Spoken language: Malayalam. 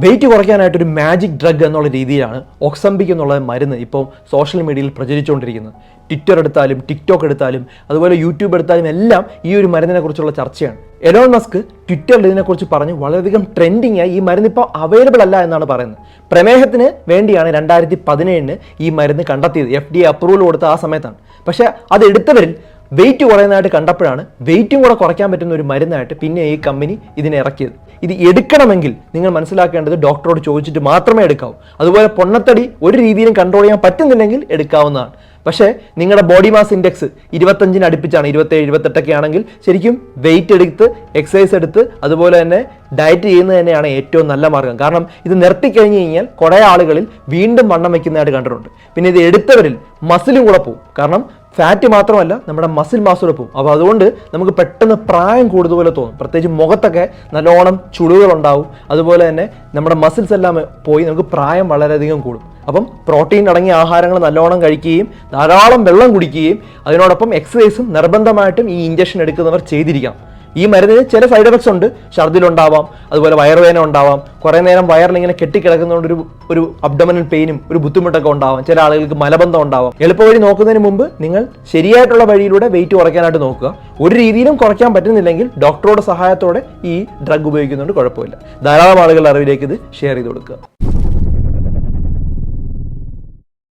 വെയിറ്റ് കുറയ്ക്കാനായിട്ട് ഒരു മാജിക് ഡ്രഗ് എന്നുള്ള രീതിയിലാണ് ഒക്സംബിക് എന്നുള്ള മരുന്ന് ഇപ്പോൾ സോഷ്യൽ മീഡിയയിൽ പ്രചരിച്ചുകൊണ്ടിരിക്കുന്നത്. ട്വിറ്റർ എടുത്താലും ടിക്ടോക്ക് എടുത്താലും അതുപോലെ യൂട്യൂബ് എടുത്താലും എല്ലാം ഈ ഒരു മരുന്നിനെ കുറിച്ചുള്ള ചർച്ചയാണ്. എലോൺ മസ്ക് ട്വിറ്ററിൽ ഇതിനെക്കുറിച്ച് പറഞ്ഞ് വളരെയധികം ട്രെൻഡിങ് ആയി ഈ മരുന്ന് ഇപ്പോൾ അവൈലബിൾ അല്ല എന്നാണ് പറയുന്നത്. പ്രമേഹത്തിന് വേണ്ടിയാണ് രണ്ടായിരത്തി പതിനേഴിന് ഈ മരുന്ന് കണ്ടെത്തിയത്. എഫ് ഡി അപ്രൂവൽ കൊടുത്ത ആ സമയത്താണ്. പക്ഷേ അത് എടുത്തവരിൽ വെയിറ്റ് കുറയുന്നതായിട്ട് കണ്ടപ്പോഴാണ് വെയിറ്റും കൂടെ കുറയ്ക്കാൻ പറ്റുന്ന ഒരു മരുന്നായിട്ട് പിന്നെ ഈ കമ്പനി ഇതിനെ ഇറക്കിയത്. ഇത് എടുക്കണമെങ്കിൽ നിങ്ങൾ മനസ്സിലാക്കേണ്ടത് ഡോക്ടറോട് ചോദിച്ചിട്ട് മാത്രമേ എടുക്കാവൂ. അതുപോലെ പൊണ്ണത്തടി ഒരു രീതിയിലും കൺട്രോൾ ചെയ്യാൻ പറ്റുന്നില്ലെങ്കിൽ എടുക്കാവുന്നതാണ്. പക്ഷേ നിങ്ങളുടെ ബോഡി മാസ് ഇൻഡെക്സ് ഇരുപത്തഞ്ചിന് അടുപ്പിച്ചാണ് ഇരുപത്തേഴ് ഇരുപത്തെട്ടൊക്കെ ആണെങ്കിൽ ശരിക്കും വെയിറ്റ് എടുത്ത് എക്സസൈസ് എടുത്ത് അതുപോലെ തന്നെ ഡയറ്റ് ചെയ്യുന്നത് തന്നെയാണ് ഏറ്റവും നല്ല മാർഗം. കാരണം ഇത് നിർത്തിക്കഴിഞ്ഞ് കഴിഞ്ഞാൽ കുറേ ആളുകളിൽ വീണ്ടും വണ്ണം വയ്ക്കുന്നതായിട്ട് കണ്ടിട്ടുണ്ട്. പിന്നെ ഇത് എടുത്തവരിൽ മസിലും കൂടെ പോകും കാരണം ഫാറ്റ് മാത്രമല്ല നമ്മുടെ മസിൽ മാസൂടെ പോകും അപ്പോൾ അതുകൊണ്ട് നമുക്ക് പെട്ടെന്ന് പ്രായം കൂടുതൽ തോന്നും. പ്രത്യേകിച്ച് മുഖത്തൊക്കെ നല്ലോണം ചുളിവുകളുണ്ടാവും. അതുപോലെ തന്നെ നമ്മുടെ മസിൽസ് എല്ലാം പോയി നമുക്ക് പ്രായം വളരെയധികം കൂടും. അപ്പം പ്രോട്ടീൻ അടങ്ങിയ ആഹാരങ്ങൾ നല്ലോണം കഴിക്കുകയും ധാരാളം വെള്ളം കുടിക്കുകയും അതിനോടൊപ്പം എക്സസൈസും നിർബന്ധമായിട്ടും ഈ ഇഞ്ചക്ഷൻ എടുക്കുന്നവർ ചെയ്തിരിക്കണം. ഈ മരുന്നിന് ചില സൈഡ് എഫക്ട്സ് ഉണ്ട്. ഛർദിലുണ്ടാവാം അതുപോലെ വയറുവേദന ഉണ്ടാവാം. കുറേ നേരം വയറിൽ ഇങ്ങനെ കെട്ടിക്കിടക്കുന്നതുകൊണ്ട് ഒരു ഒരു അബ്ഡമനൽ പെയിനും ഒരു ബുദ്ധിമുട്ടൊക്കെ ഉണ്ടാവാം. ചില ആളുകൾക്ക് മലബന്ധം ഉണ്ടാവാം. എളുപ്പവഴി നോക്കുന്നതിന് മുമ്പ് നിങ്ങൾ ശരിയായിട്ടുള്ള വഴിയിലൂടെ വെയിറ്റ് കുറയ്ക്കാനായിട്ട് നോക്കുക. ഒരു രീതിയിലും കുറയ്ക്കാൻ പറ്റുന്നില്ലെങ്കിൽ ഡോക്ടറുടെ സഹായത്തോടെ ഈ ഡ്രഗ് ഉപയോഗിക്കുന്നതുകൊണ്ട് കുഴപ്പമില്ല. ധാരാളം ആളുകളുടെ അറിവിലേക്ക് ഇത് ഷെയർ ചെയ്ത് കൊടുക്കുക.